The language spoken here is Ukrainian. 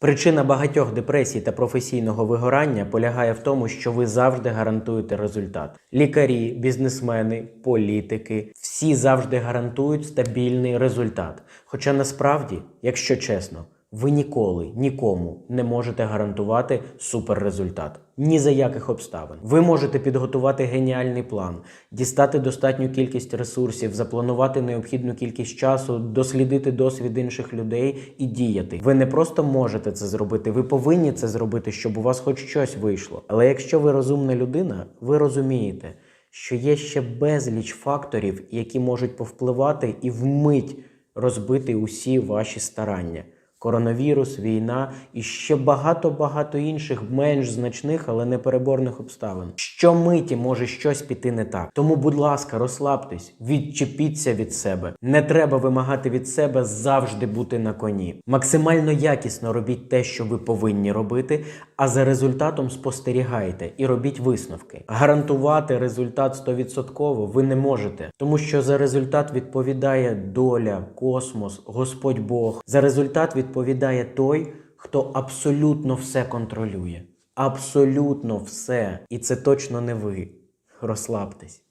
Причина багатьох депресій та професійного вигорання полягає в тому, що ви завжди гарантуєте результат. Лікарі, бізнесмени, політики всі завжди гарантують стабільний результат. Хоча насправді, якщо чесно, ви ніколи нікому не можете гарантувати суперрезультат. Ні за яких обставин. Ви можете підготувати геніальний план, дістати достатню кількість ресурсів, запланувати необхідну кількість часу, дослідити досвід інших людей і діяти. Ви не просто можете це зробити, ви повинні це зробити, щоб у вас хоч щось вийшло. Але якщо ви розумна людина, ви розумієте, що є ще безліч факторів, які можуть повпливати і вмить розбити усі ваші старання. Коронавірус, війна і ще багато-багато інших менш значних, але непереборних обставин. Щомиті може щось піти не так. Тому, будь ласка, розслабтесь, відчепіться від себе. Не треба вимагати від себе завжди бути на коні. Максимально якісно робіть те, що ви повинні робити, а за результатом спостерігайте і робіть висновки. Гарантувати результат 100% ви не можете, тому що за результат відповідає доля, космос, Господь Бог. За результат відповідає той, хто абсолютно все контролює. Абсолютно все. І це точно не ви. Розслабтесь.